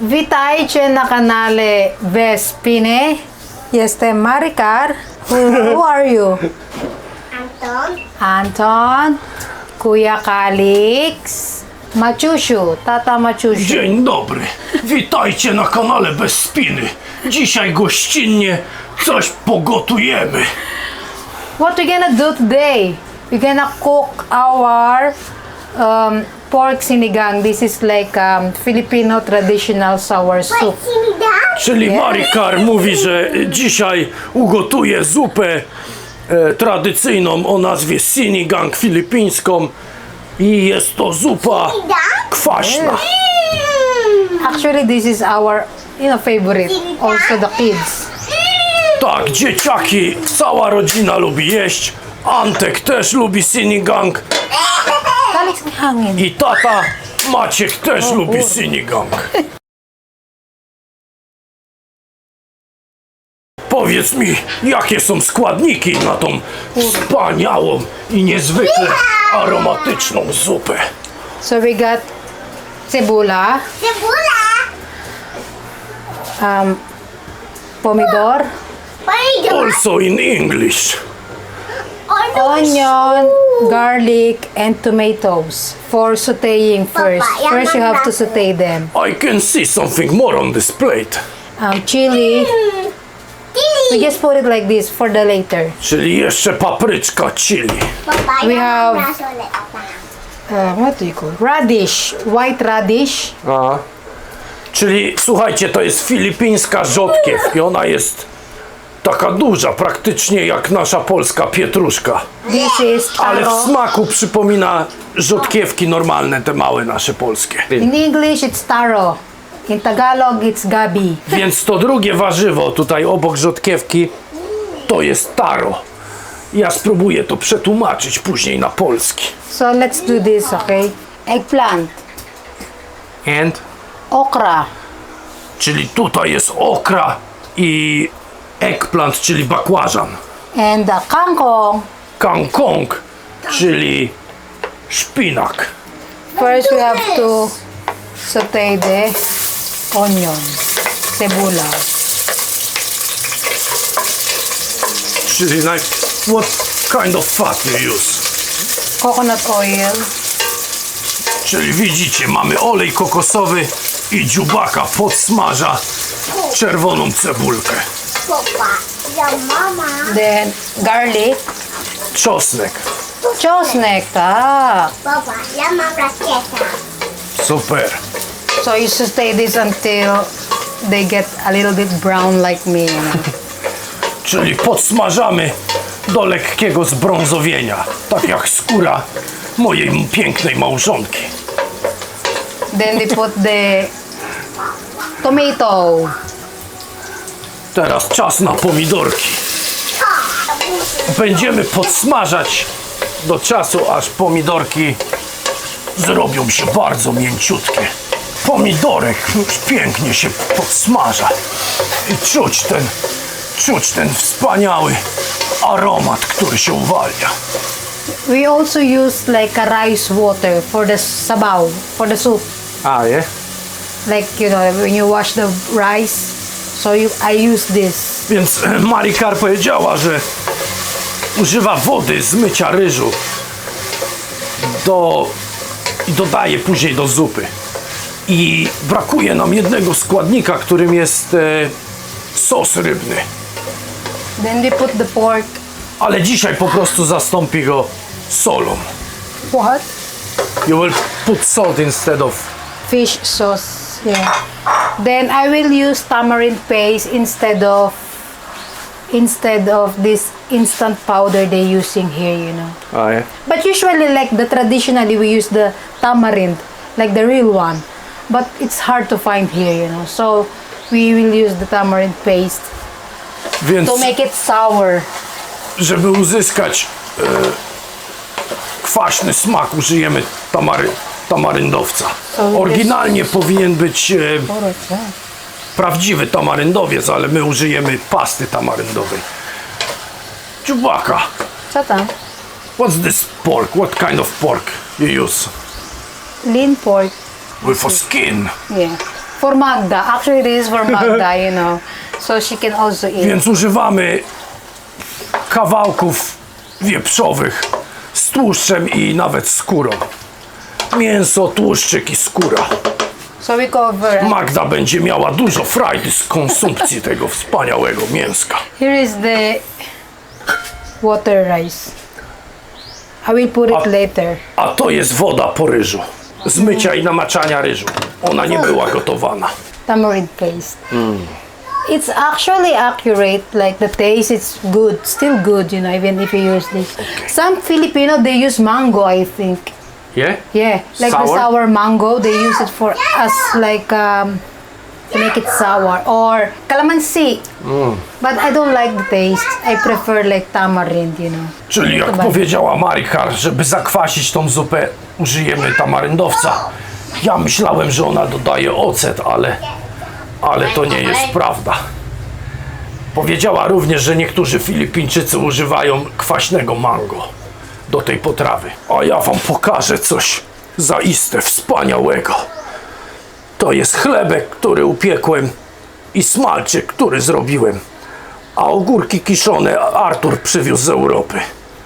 Witajcie na kanale Vespine. Jestem Maricar. Who, who are you? Anton, Anton, Kuya Kalix, Maciusiu, tata Maciusiu. Dzień dobry, witajcie na kanale Bez Spiny. Dzisiaj gościnnie coś pogotujemy. What we gonna do today? We're gonna cook our um, pork sinigang. This is like um, Filipino traditional sour soup. Czyli. Marikar mówi, że dzisiaj ugotuje zupę e, tradycyjną o nazwie sinigang filipińską i jest to zupa kwaśna. Actually, this is our you know favorite. Also the kids. Tak, dzieciaki, cała rodzina lubi jeść. Antek też lubi sinigang Hangin. i tata Maciek też lubi sinigang. Powiedz mi, jakie są składniki na tą wspaniałą i niezwykle aromatyczną zupę. So we got cebula, Cebula! um, pomidor, Pomidor! Also in English. onion, garlic, and tomatoes for sauteing first. Papa, First, you have to saute them. I can see something more on this plate. Um, chili. We just put it like this for the later. Czyli jeszcze papryczka chili. Papa, We have-. Uh, what do you call? Radish, white radish. A. Czyli słuchajcie, to jest filipińska rzodkiew i ona jest taka duża, praktycznie jak nasza polska pietruszka. This is Ale w taro. smaku przypomina rzodkiewki normalne, te małe nasze polskie. In English, it's taro. In Tagalog, it's gabi. Więc to drugie warzywo tutaj obok rzodkiewki to jest taro. Ja spróbuję to przetłumaczyć później na polski. So let's do this, okay? Eggplant, And? okra, Czyli tutaj jest okra i eggplant, czyli bakłażan. and the kangkong. Kangkong, czyli szpinak. First, we have to saute the onion, cebula. Czyli naj... What kind of fat you use? Coconut oil, Czyli widzicie, mamy olej kokosowy i dziubaka podsmaża czerwoną cebulkę. Mama. then garlic, Czosnek. czosnek, tak. Papa, your mama kieta. Super. So you saute this until they get a little bit brown like me. Czyli podsmażamy do lekkiego zbrązowienia. Tak jak skóra mojej pięknej małżonki. Then they put the tomato. Teraz czas na pomidorki. Będziemy podsmażać do czasu, aż pomidorki zrobią się bardzo mięciutkie. Pomidorek już pięknie się podsmaża i czuć ten, czuć ten wspaniały aromat, który się uwalnia. We also use like a rice water for the sabaw, for the soup. A, je? Like, you know, when you wash the rice. So you, I use this. Więc e, Marikar powiedziała, że używa wody z mycia ryżu do, i dodaje później do zupy. I brakuje nam jednego składnika, którym jest e, sos rybny. Then we put the pork. Ale dzisiaj po prostu zastąpi go solą. What? You will put salt instead of... Fish sauce. Yeah. Then I will use tamarind paste instead of instead of this instant powder they're using here, you know. Ah, A, je? But usually, like the traditionally, we use the tamarind, like the real one. But it's hard to find here, you know. So we will use the tamarind paste Więc to make it sour. żeby uzyskać e, kwaśny smak, użyjemy tamary, tamaryndowca. Oryginalnie powinien być e, that? prawdziwy tamaryndowiec, ale my użyjemy pasty tamaryndowej. Czubaka, Co tam? what's this pork? What kind of pork you use? Lean pork. With a skin. Yeah. For Magda. Actually, this is for Magda, you know. So she can also eat. Więc używamy kawałków wieprzowych z tłuszczem i nawet skórą. Mięso, tłuszczyk i skóra. So we cover. Magda będzie miała dużo frajdy z konsumpcji tego wspaniałego mięska. Here is the water rice. I will put it A- later. A to jest woda po ryżu. Z mycia i namaczania ryżu. Ona nie była gotowana. Tamarind paste. It's actually accurate, like the taste, it's good, still good, you know, even if you use this. Some Filipino, they use mango, I think. Je? Yeah, like the Sour? sour mango, they use it for as like um, to make it sour or calamansi. But I don't like the taste. I prefer like tamarind, you know. Czyli jak powiedziała Marikar, żeby zakwasić tą zupę, użyjemy tamaryndowca. Ja myślałem, że ona dodaje ocet, ale, ale to nie jest prawda. Powiedziała również, że niektórzy Filipińczycy używają kwaśnego mango do tej potrawy. A ja wam pokażę coś zaiste wspaniałego. To jest chlebek, który upiekłem i smalczyk, który zrobiłem. A ogórki kiszone Artur przywiózł z Europy.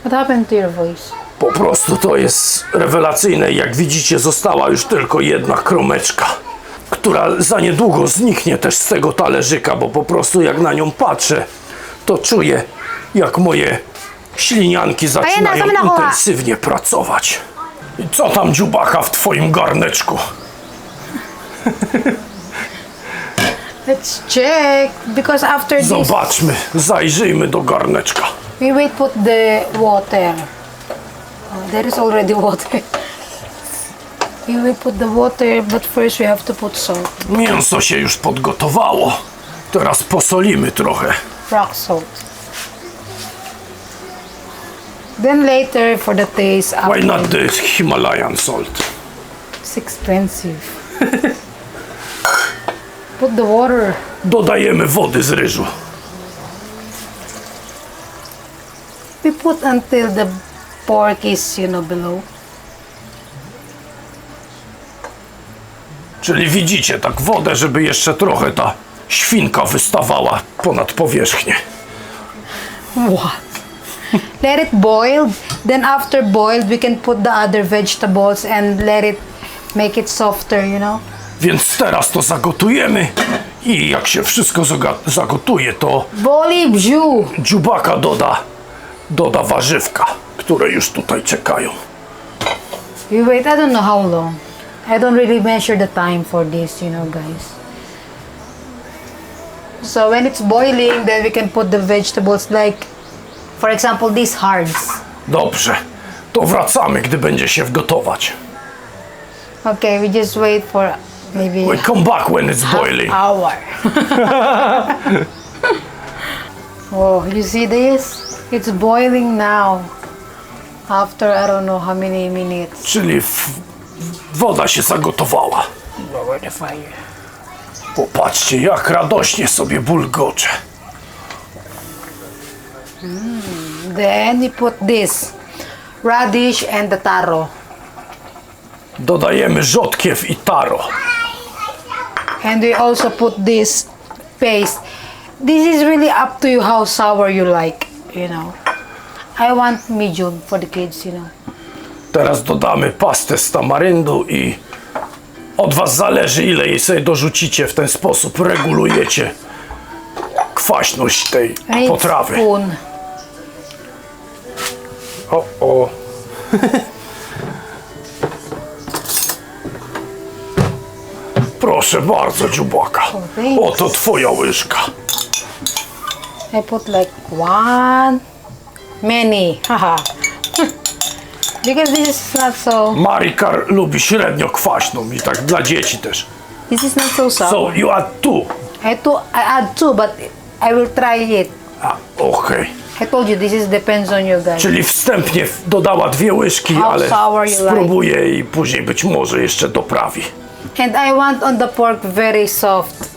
What happened to your voice? Po prostu to jest rewelacyjne. Jak widzicie, została już tylko jedna kromeczka, która za niedługo zniknie też z tego talerzyka, bo po prostu jak na nią patrzę, to czuję, jak moje ślinianki zaczynają intensywnie pracować. I co tam dziubaka w twoim garneczku? Let's check because after this Zobaczmy, zajrzyjmy do garneczka. we will put the water. Oh, there is already water. We will put the water, but first we have to put salt, Mięso się już podgotowało. Teraz posolimy trochę. rock salt. Then later for the taste, Why not the Himalayan salt? it's expensive. put the water. Dodajemy wody z ryżu. We put until the pork is, you know, below. Czyli widzicie, tak wodę, żeby jeszcze trochę ta świnka wystawała ponad powierzchnię. What? Let it boil. Then after boiled, we can put the other vegetables and let it make it softer, you know. Więc teraz to zagotujemy i jak się wszystko zaga- zagotuje, to Boli bziu. dziubaka doda, doda warzywka, które już tutaj czekają. You wait, I don't know how long. I don't really measure the time for this, you know, guys. So when it's boiling, then we can put the vegetables like, for example, these hards. Dobrze, to wracamy, gdy będzie się gotować. Okay, we just wait for maybe We come back when it's boiling. hour. oh, you see this? It's boiling now. After I don't know how many minutes. Czyli w, woda się zagotowała. Lower the fire. Popatrzcie, jak radośnie sobie bulgocze. Then we put this radish and the taro. Dodajemy rzodkiew i taro. And we also put this paste. This is really up to you how sour you like, you know. I want medium for the kids, you know. Teraz dodamy pastę z tamaryndu i od Was zależy, ile jej sobie dorzucicie. W ten sposób regulujecie kwaśność tej I need potrawy. spoon. O, o. Proszę bardzo, dziubaka. Oto Twoja łyżka. I put like one, many, haha. because this is not so, Marikar lubi średnio kwaśną i tak dla dzieci też. this is not so sour. So you add two. I, to, I add two, but I will try it. A, okej. I told you this is depends on you guys. Czyli wstępnie w- dodała dwie łyżki, How ale sour you like. spróbuje i później być może jeszcze doprawi. And I want on the pork very soft,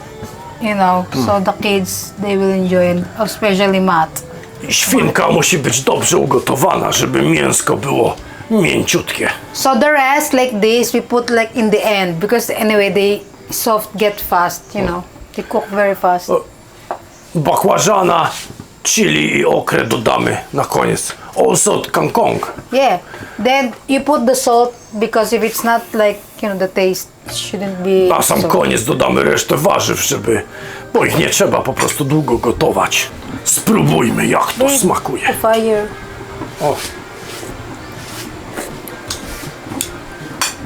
you know, so the kids they will enjoy it, especially Matt. I świnka musi być dobrze ugotowana, żeby mięsko było mięciutkie. So the rest like this we put like in the end because anyway they soft get fast, you know. They cook very fast. Bakłażana, chili i okrę dodamy na koniec. Also kangkong. Yeah. Then you put the salt because if it's not like, you know, the taste shouldn't be Na sam salt. koniec dodamy resztę warzyw, żeby... Bo ich nie trzeba po prostu długo gotować. Spróbujmy jak to smakuje. Fire. O,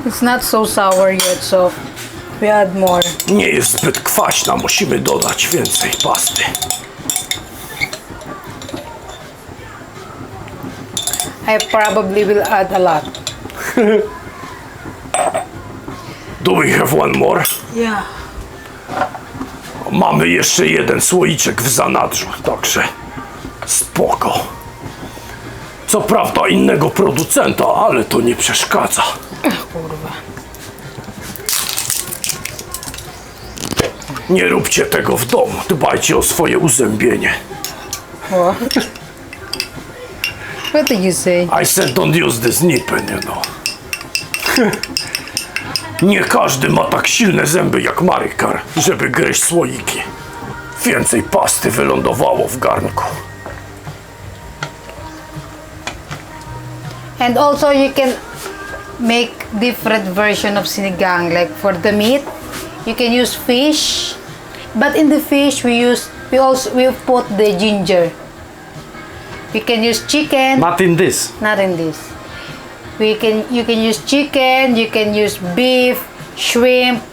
It's not so sour yet, so we add more. nie jest zbyt kwaśna, musimy dodać więcej pasty. I probably will add a lot. Do we have one more? Yeah. Mamy jeszcze jeden słoiczek w zanadrzu, także spoko. Co prawda innego producenta, ale to nie przeszkadza. Nie róbcie tego w domu, dbajcie o swoje uzębienie. What? What did you say? I said don't use this nipen, you know. Nie każdy ma tak silne zęby jak Marykar, żeby gryźć słoiki. Więcej pasty wylądowało w garnku. And also you can make different version of sinigang. Like for the meat, you can use fish, but in the fish we use we also we put the ginger. You can use chicken. Not in this. Not in this. We can you can use chicken. You can use beef, shrimp,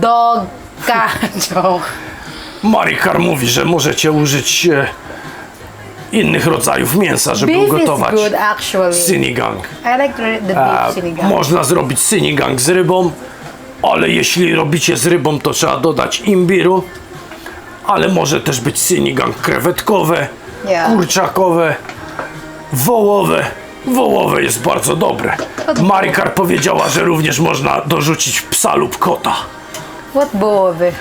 dog, cat. Joke. Marikar mówi, że możecie użyć e, innych rodzajów mięsa, żeby Beef is ugotować good actually. sinigang. I like the, the beef sinigang. można zrobić sinigang z rybą, ale jeśli robicie z rybą, to trzeba dodać imbiru. Ale może też być sinigang krewetkowe, Yeah. kurczakowe, wołowe. Wołowe jest bardzo dobre. Marikar powiedziała, że również można dorzucić psa lub kota. What it?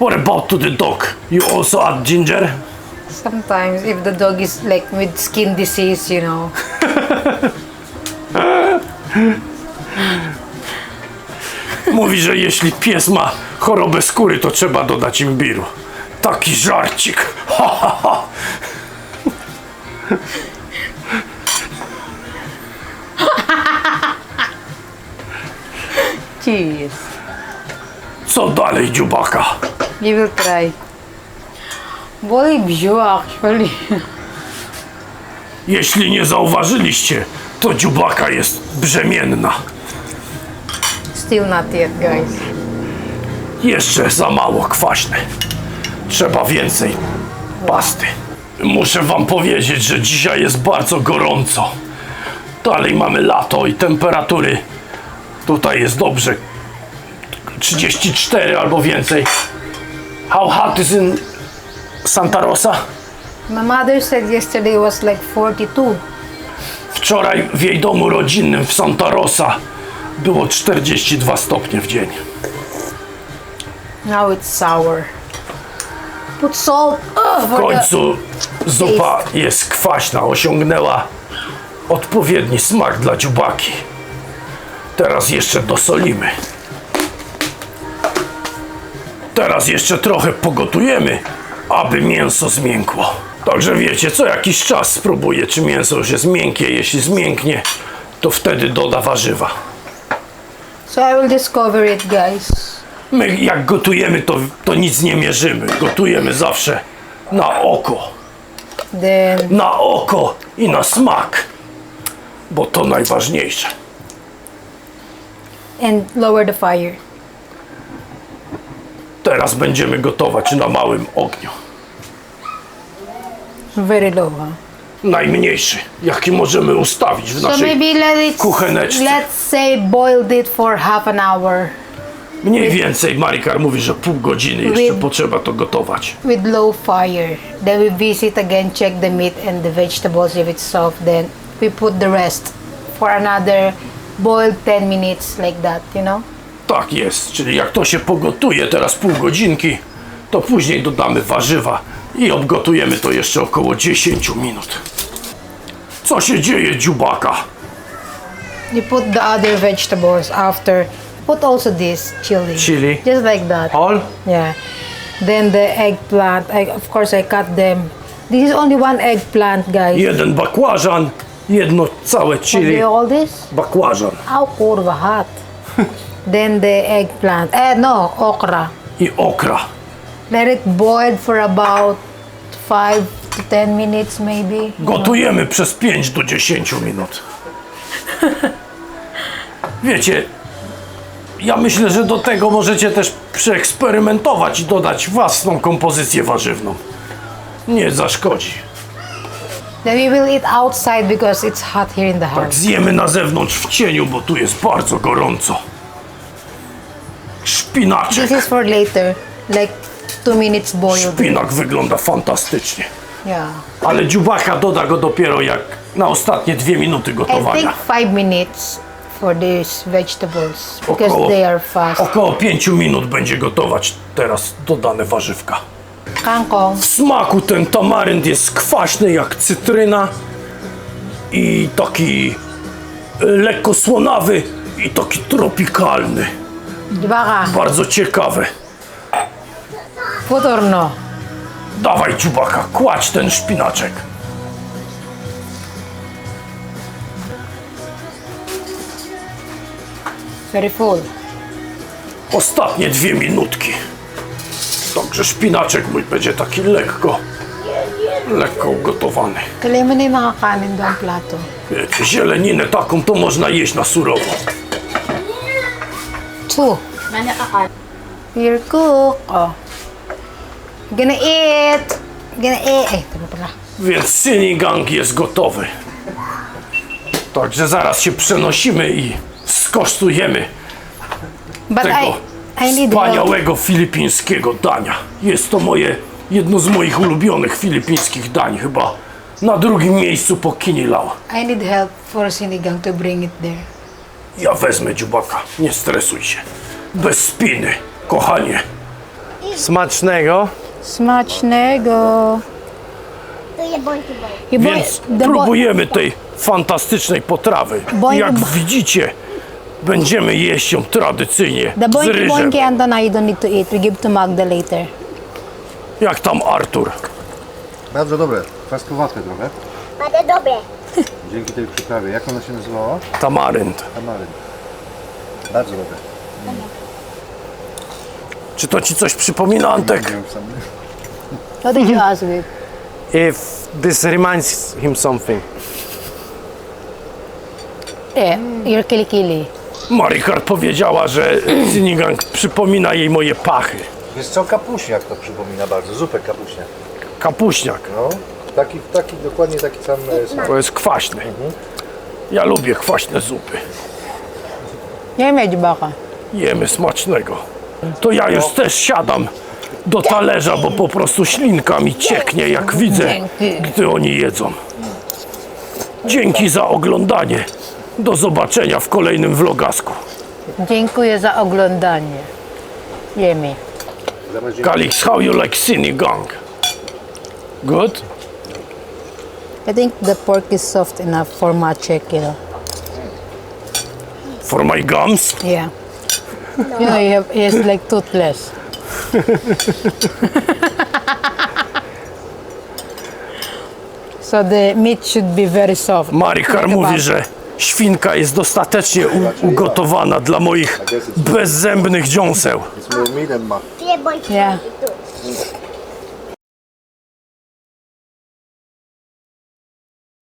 What about to the dog? You also add ginger? Sometimes if the dog is like with skin disease, you know. Mówi, że jeśli pies ma chorobę skóry, to trzeba dodać imbiru. Taki żarcik. Ha, ha, ha. Cheese. Co dalej, dziubaka? You will try. Boli bziu actually. Jeśli nie zauważyliście, to dziubaka jest brzemienna. Still not yet, guys. Jeszcze za mało kwaśne. Trzeba więcej pasty. Muszę wam powiedzieć, że dzisiaj jest bardzo gorąco. Dalej mamy lato i temperatury tutaj jest dobrze. 34 albo więcej. How hot is in Santa Rosa? My mother said yesterday was like 42. Wczoraj w jej domu rodzinnym w Santa Rosa było 42 stopnie w dzień. Now it's sour. Put salt. Oh, W końcu zupa jest kwaśna, osiągnęła odpowiedni smak dla dziubaki. Teraz jeszcze dosolimy. Teraz jeszcze trochę pogotujemy, aby mięso zmiękło. Także wiecie, co jakiś czas spróbuję, czy mięso już jest miękkie. Jeśli zmięknie, to wtedy doda warzywa. So I will discover it, guys. My jak gotujemy, to, to nic nie mierzymy. Gotujemy zawsze na oko. Then na oko i na smak, bo to najważniejsze. and lower the fire. Teraz będziemy gotować na małym ogniu. Very low, huh? Najmniejszy, jaki możemy ustawić w So naszej maybe let it. kucheneczce. Let's say boiled it for half an hour Mniej więcej Marikar mówi, że pół godziny jeszcze With- potrzeba to gotować. with low fire. Then we visit again, check the meat and the vegetables if it's soft. Then we put the rest for another boiled 10 minutes like that, you know. Tak jest, czyli jak to się pogotuje teraz pół godzinki, to później dodamy warzywa i obgotujemy to jeszcze około 10 minut. Co się dzieje, dziubaka? You put the other vegetables after put also this chili. Chili. Just like that. All? Yeah. Then the eggplant. I, of course, I cut them. This is only one eggplant, guys. Jeden bakłażan, jedno całe do chili. you call this? Bakłażan Ow, kurwa, hot. then the eggplant. Eh, no, okra. i okra. Let it boil for about 5 to 10 minutes, maybe. Gotujemy przez 5 do 10 minut. Wiecie, ja myślę, że do tego możecie też przeeksperymentować i dodać własną kompozycję warzywną. Nie zaszkodzi. Then we will eat outside because it's hot here in the Tak house. zjemy na zewnątrz w cieniu, bo tu jest bardzo gorąco. Szpinaczek. This is for later, like 2 minutes boiled. Szpinak wygląda fantastycznie. Yeah. Ale dziubaka doda go dopiero jak na ostatnie dwie minuty I gotowania. think 5 minutes for these vegetables because Około, they are fast. około 5 minut będzie gotować teraz dodane warzywka. Kangkong. W smaku ten tamarynd jest kwaśny jak cytryna i taki e, lekko słonawy i taki tropikalny. Baka, Bardzo ciekawe. Put or no? Dawaj dziubaka, kładź ten szpinaczek. Very full. Ostatnie dwie minutki. Także szpinaczek mój będzie taki lekko, lekko ugotowany. Mo na yung mga kanin doon plato. Wiecie, zieleninę taką to można jeść na surowo. Two. Here cook. Oh. Gonna eat. Gonna eat. Pala. Więc sinigang jest gotowy. Także zaraz się przenosimy i skosztujemy But tego I, I need wspaniałego filipińskiego dania. Jest to moje, jedno z moich ulubionych filipińskich dań, chyba na drugim miejscu po kinilao. I need help for sinigang to bring it there. Ja wezmę dziubaka, nie stresuj się. Bez spiny, kochanie. Smacznego. Smacznego. Więc próbujemy tej fantastycznej potrawy. Boing- Jak widzicie, będziemy jeść ją tradycyjnie The z boinky ryżem. boinky you don't need to eat. We give to Magda later. Jak tam Artur? Bardzo dobre. Kwaskowate trochę. Bardzo dobre. Dzięki tej przyprawie. Jak ona się nazywała? Tamarynd. Tamaryn. Bardzo dobre. Czy to ci coś przypomina, Antek? Nie wiem sam. What did you ask with? if this reminds him something. Eh, your kilikili. Marikar powiedziała, że sinigang przypomina jej moje pachy. Jest co kapuśniak to przypomina bardzo. Zupę kapuśniak. Kapuśniak. No. Taki, taki, dokładnie taki sam e, smak. To jest kwaśny. Ja lubię kwaśne zupy. Yeah, medyo baka. Jemy smacznego. To ja już też siadam do talerza, bo po prostu ślinka mi cieknie, jak widzę, gdy oni jedzą. Dzięki za oglądanie. Do zobaczenia w kolejnym vlogasku. Dziękuję za oglądanie. Jemy. Kalix, how you like sinigang? Good? I think the pork is soft enough for you know. For my gums? Yeah. You know, he, have, is like toothless. so the meat should be very soft. A mówi, że świnka jest dostatecznie u- ugotowana dla moich bezzębnych dziąseł. It's more meat ma. Bądź Yeah.